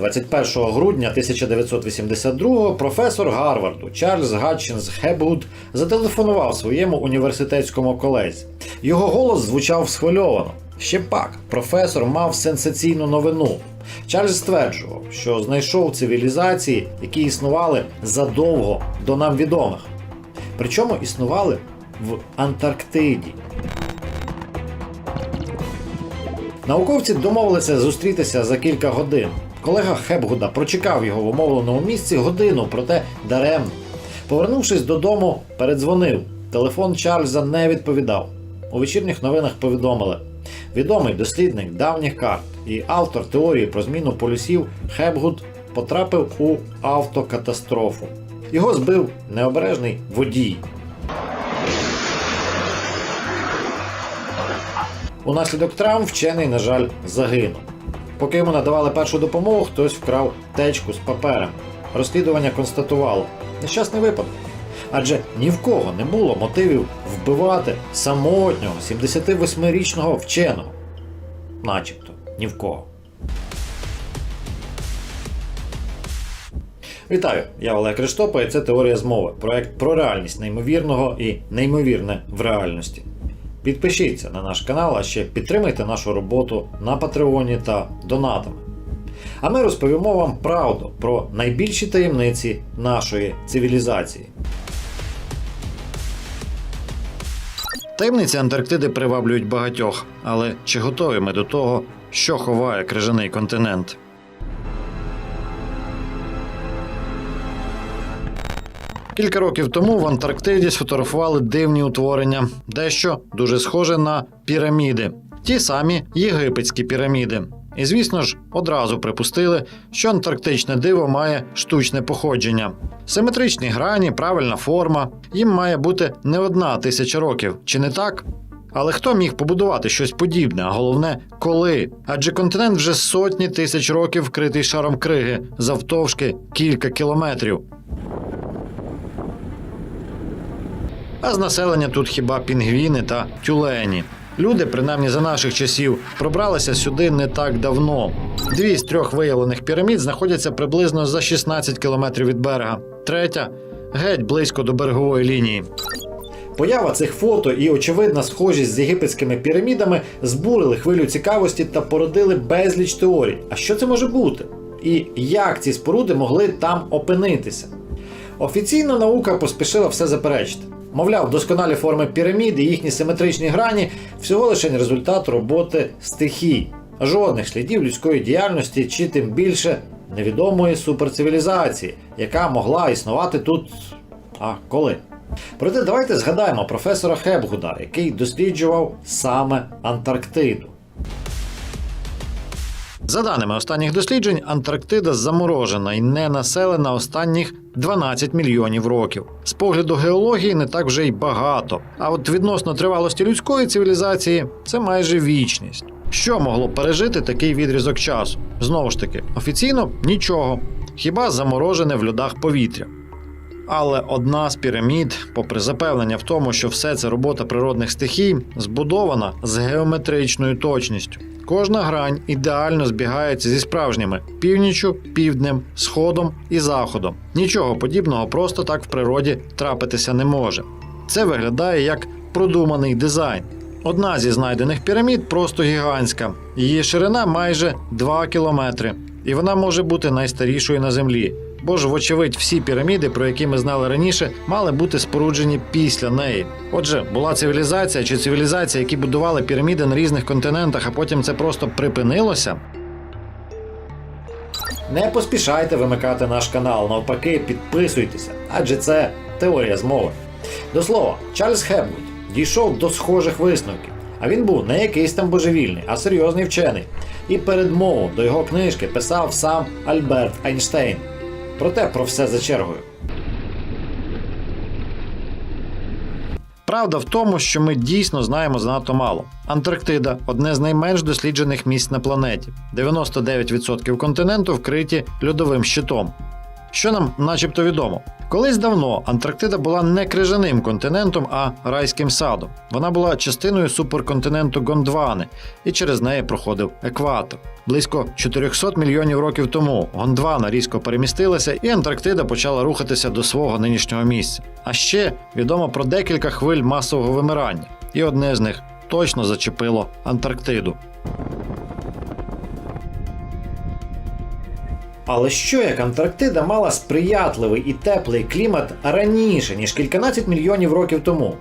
21 грудня 1982 професор Гарварду Чарльз Гатчинс Хебгуд зателефонував своєму університетському колезі. Його голос звучав схвильовано. Ще пак, професор мав сенсаційну новину. Чарльз стверджував, що знайшов цивілізації, які існували задовго до нам відомих. Причому існували в Антарктиді. Науковці домовилися зустрітися за кілька годин. Колега Хепгуда прочекав його в умовленому місці годину, проте даремно. Повернувшись додому, передзвонив. Телефон Чарльза не відповідав. У вечірніх новинах повідомили: відомий дослідник давніх карт і автор теорії про зміну полюсів Хепгуд потрапив у автокатастрофу. Його збив необережний водій. Унаслідок травм вчений, на жаль, загинув. Поки йому надавали першу допомогу, хтось вкрав течку з паперем. Розслідування констатувало нещасний випадок. Адже ні в кого не було мотивів вбивати самотнього 78-річного вченого. Начебто, ні в кого. Вітаю, я Олег Криштопа, і це теорія змови. Проект про реальність неймовірного і неймовірне в реальності. Підпишіться на наш канал, а ще підтримайте нашу роботу на Патреоні та донатами. А ми розповімо вам правду про найбільші таємниці нашої цивілізації. Таємниці Антарктиди приваблюють багатьох, але чи готові ми до того, що ховає крижаний континент? Кілька років тому в Антарктиді сфотографували дивні утворення, дещо дуже схоже на піраміди, ті самі єгипетські піраміди. І звісно ж, одразу припустили, що антарктичне диво має штучне походження. Симетричні грані, правильна форма. Їм має бути не одна тисяча років, чи не так? Але хто міг побудувати щось подібне, а головне, коли? Адже континент вже сотні тисяч років вкритий шаром криги, завтовшки кілька кілометрів. А з населення тут хіба пінгвіни та тюлені. Люди, принаймні за наших часів, пробралися сюди не так давно. Дві з трьох виявлених пірамід знаходяться приблизно за 16 кілометрів від берега. Третя геть близько до берегової лінії. Поява цих фото і очевидна схожість з єгипетськими пірамідами збурили хвилю цікавості та породили безліч теорій. А що це може бути? І як ці споруди могли там опинитися? Офіційна наука поспішила все заперечити. Мовляв, досконалі форми пірамід і їхні симетричні грані всього лише результат роботи стихій, жодних слідів людської діяльності чи тим більше невідомої суперцивілізації, яка могла існувати тут. А коли? Проте давайте згадаємо професора Хепгуда, який досліджував саме Антарктиду. За даними останніх досліджень, Антарктида заморожена і не населена останніх 12 мільйонів років. З погляду геології не так вже й багато. А от відносно тривалості людської цивілізації це майже вічність. Що могло пережити такий відрізок часу? Знову ж таки, офіційно нічого, хіба заморожене в льодах повітря. Але одна з пірамід, попри запевнення в тому, що все це робота природних стихій, збудована з геометричною точністю. Кожна грань ідеально збігається зі справжніми північю, півднем, сходом і заходом. Нічого подібного просто так в природі трапитися не може. Це виглядає як продуманий дизайн. Одна зі знайдених пірамід просто гігантська. Її ширина майже 2 кілометри, і вона може бути найстарішою на землі. Бо ж, вочевидь, всі піраміди, про які ми знали раніше, мали бути споруджені після неї. Отже, була цивілізація чи цивілізація, які будували піраміди на різних континентах, а потім це просто припинилося. Не поспішайте вимикати наш канал, навпаки, підписуйтеся, адже це теорія змови. До слова, Чарльз Хепвуд дійшов до схожих висновків. А він був не якийсь там божевільний, а серйозний вчений. І передмову до його книжки писав сам Альберт Айнштейн. Проте про все за чергою. Правда в тому, що ми дійсно знаємо занадто мало. Антарктида одне з найменш досліджених місць на планеті. 99% континенту вкриті льодовим щитом. Що нам начебто відомо? Колись давно Антарктида була не крижаним континентом, а райським садом. Вона була частиною суперконтиненту Гондвани, і через неї проходив екватор. Близько 400 мільйонів років тому Гондвана різко перемістилася, і Антарктида почала рухатися до свого нинішнього місця. А ще відомо про декілька хвиль масового вимирання, і одне з них точно зачепило Антарктиду. Але що як Антарктида мала сприятливий і теплий клімат раніше, ніж кільканадцять мільйонів років тому?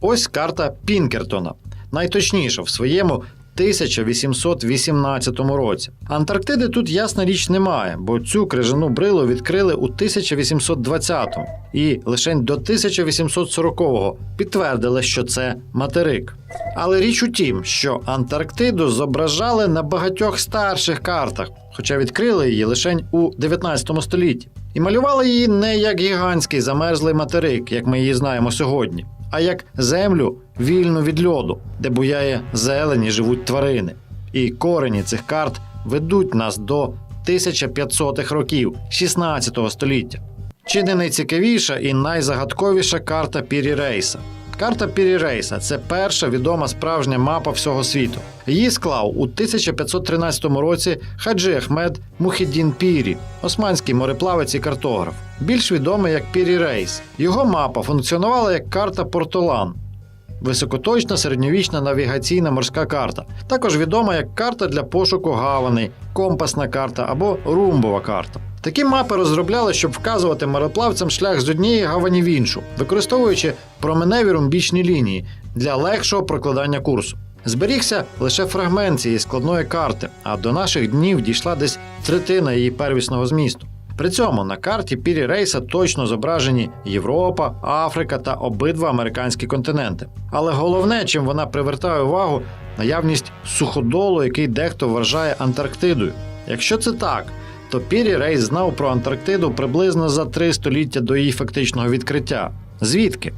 Ось карта Пінкертона, найточніша в своєму 1818 році. Антарктиди тут ясна річ немає, бо цю крижану брилу відкрили у 1820-му і лише до 1840-го підтвердили, що це материк. Але річ у тім, що Антарктиду зображали на багатьох старших картах, хоча відкрили її лише у 19 столітті. І малювали її не як гігантський замерзлий материк, як ми її знаємо сьогодні, а як землю вільну від льоду, де буяє зелені живуть тварини. І корені цих карт ведуть нас до 1500-х років 16 століття. Чи не найцікавіша і найзагадковіша карта Пірі Рейса? Карта Пірі Рейса це перша відома справжня мапа всього світу. Її склав у 1513 році Хаджи Ахмед Мухіддін Пірі, османський мореплавець і картограф, більш відомий як Пірі Рейс. Його мапа функціонувала як карта Портолан, високоточна середньовічна навігаційна морська карта, також відома як карта для пошуку гаваней, компасна карта або румбова карта. Такі мапи розробляли, щоб вказувати мореплавцям шлях з однієї гавані в іншу, використовуючи променеві румбічні лінії для легшого прокладання курсу. Зберігся лише фрагмент цієї складної карти, а до наших днів дійшла десь третина її первісного змісту. При цьому на карті Пірі Рейса точно зображені Європа, Африка та обидва американські континенти. Але головне, чим вона привертає увагу, наявність суходолу, який дехто вважає Антарктидою. Якщо це так, то Пірі Рейс знав про Антарктиду приблизно за три століття до її фактичного відкриття. Звідки?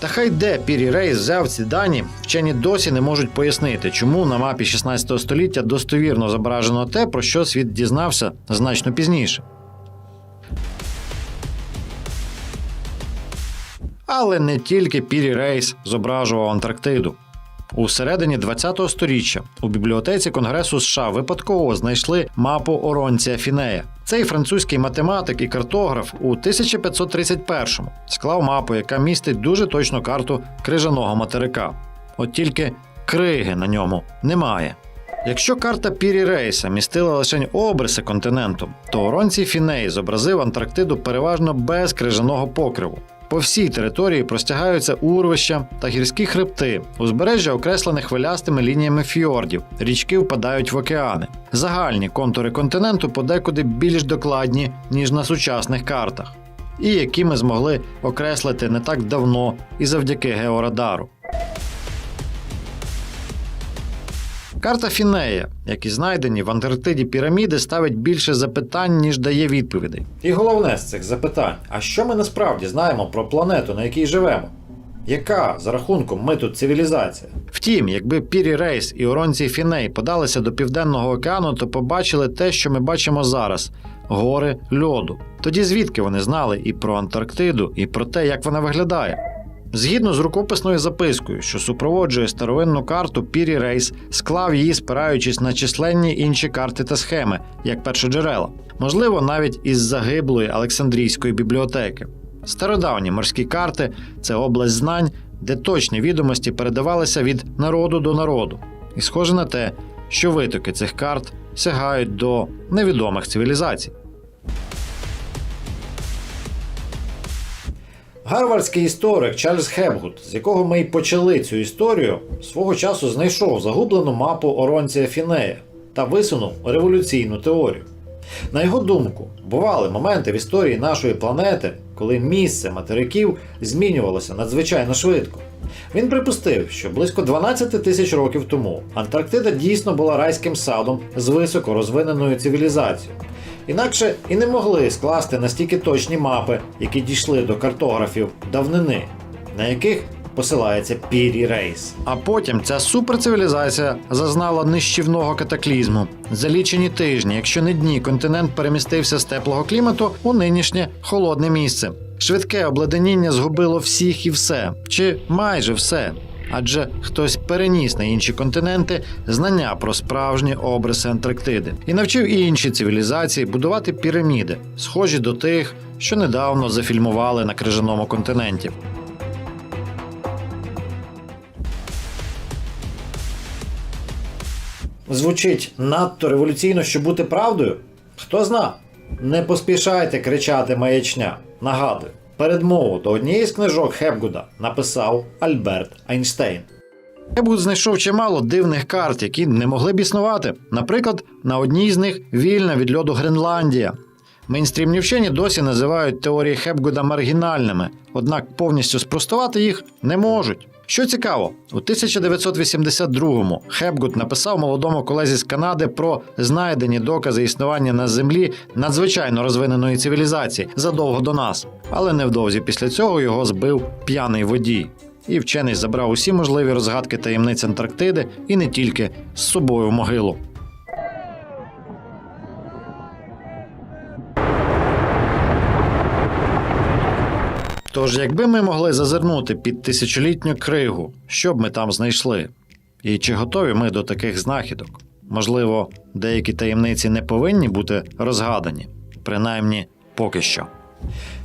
Та хай де Пірі Рейс взяв ці дані, вчені досі не можуть пояснити, чому на мапі 16 століття достовірно зображено те, про що світ дізнався значно пізніше. Але не тільки Пірі Рейс зображував Антарктиду. У середині 20-го сторіччя у бібліотеці Конгресу США випадково знайшли мапу Оронція Фінея. Цей французький математик і картограф у 1531-му склав мапу, яка містить дуже точну карту крижаного материка. От тільки криги на ньому немає. Якщо карта Пірі Рейса містила лише обриси континенту, то Оронцій Фіней зобразив Антарктиду переважно без крижаного покриву. По всій території простягаються урвища та гірські хребти, узбережжя окреслене хвилястими лініями фьордів, річки впадають в океани. Загальні контури континенту подекуди більш докладні, ніж на сучасних картах, і які ми змогли окреслити не так давно і завдяки георадару. Карта Фінея, як і знайдені в Антарктиді піраміди, ставить більше запитань, ніж дає відповідей. І головне з цих запитань: а що ми насправді знаємо про планету, на якій живемо? Яка за рахунком ми тут цивілізація? Втім, якби Пірі Рейс і Оронці Фіней подалися до Південного океану, то побачили те, що ми бачимо зараз гори льоду. Тоді звідки вони знали і про Антарктиду, і про те, як вона виглядає? Згідно з рукописною запискою, що супроводжує старовинну карту, Пірі Рейс склав її, спираючись на численні інші карти та схеми, як першоджерела, можливо, навіть із загиблої Олександрійської бібліотеки. Стародавні морські карти це область знань, де точні відомості передавалися від народу до народу, і схоже на те, що витоки цих карт сягають до невідомих цивілізацій. Гарвардський історик Чарльз Хебгут, з якого ми й почали цю історію, свого часу знайшов загублену мапу Оронція Фінея та висунув революційну теорію. На його думку, бували моменти в історії нашої планети, коли місце материків змінювалося надзвичайно швидко. Він припустив, що близько 12 тисяч років тому Антарктида дійсно була райським садом з високо розвиненою цивілізацією. Інакше і не могли скласти настільки точні мапи, які дійшли до картографів давнини, на яких посилається Пірі Рейс. А потім ця суперцивілізація зазнала нищівного катаклізму. За лічені тижні, якщо не дні, континент перемістився з теплого клімату у нинішнє холодне місце. Швидке обледеніння згубило всіх і все, чи майже все. Адже хтось переніс на інші континенти знання про справжні обриси Антарктиди і навчив і інші цивілізації будувати піраміди, схожі до тих, що недавно зафільмували на крижаному континенті. Звучить надто революційно, щоб бути правдою? Хто зна? Не поспішайте кричати маячня. Нагадую, передмову до однієї з книжок Хепгуда написав Альберт Айнштейн. Хепгуд знайшов чимало дивних карт, які не могли б існувати. Наприклад, на одній з них вільна від льоду Гренландія. Мейнстрімні вчені досі називають теорії Хепгуда маргінальними, однак повністю спростувати їх не можуть. Що цікаво, у 1982-му Хепгут написав молодому колезі з Канади про знайдені докази існування на землі надзвичайно розвиненої цивілізації задовго до нас. Але невдовзі після цього його збив п'яний водій. І вчений забрав усі можливі розгадки таємниць Антарктиди і не тільки з собою в могилу. Тож, якби ми могли зазирнути під тисячолітню кригу, що б ми там знайшли? І чи готові ми до таких знахідок? Можливо, деякі таємниці не повинні бути розгадані, принаймні поки що.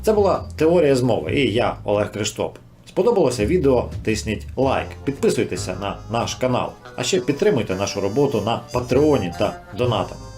Це була теорія змови, і я, Олег Криштоп. Сподобалося відео? Тисніть лайк, підписуйтеся на наш канал, а ще підтримуйте нашу роботу на Патреоні та Донатах.